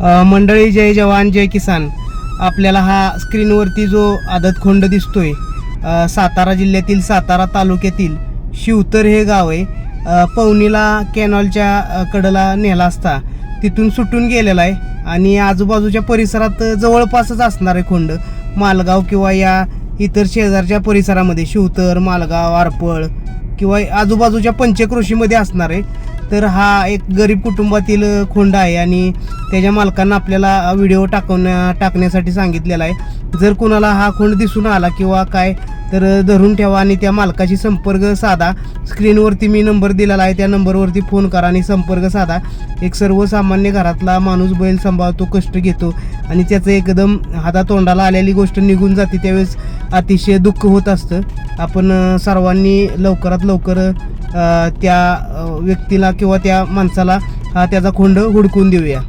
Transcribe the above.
मंडळी जय जवान जय किसान. आपल्याला हा स्क्रीनवरती जो आदतखोंड दिसतोय सातारा जिल्ह्यातील सातारा तालुक्यातील शिवतर हे गाव आहे. पवनीला कॅनॉलच्या कडला नेला असता. तिथून सुटून गेलेला आहे आणि आजूबाजूच्या परिसरात जवळपासच असणार आहे खोंड. मालगाव किंवा या इतर शेजारच्या परिसरामध्ये शिवतर मालगाव आरपळ किंवा आजूबाजूच्या पंचकृषीमध्ये असणार आहे तर हा एक गरीब कुटुंबातील खोंड आहे आणि त्याच्या मालकांना आपल्याला व्हिडिओ टाकवण्या टाकण्यासाठी सांगितलेला आहे. जर कोणाला हा खोंड दिसून आला किंवा काय तर धरून ठेवा आणि त्या मालकाशी संपर्क साधा. स्क्रीनवरती मी नंबर दिलेला आहे त्या नंबरवरती फोन करा आणि संपर्क साधा. एक सर्वसामान्य घरातला माणूस बैल सांभाळतो कष्ट घेतो आणि त्याचं एकदम हातातोंडाला आलेली गोष्ट निघून जाते. त्यावेळेस अतिशय दुःख होत असतं. आपण सर्वांनी लवकरात लवकर त्या व्यक्तीला किंवा त्या माणसाला हा त्याचा खोंड हुडकून देऊया.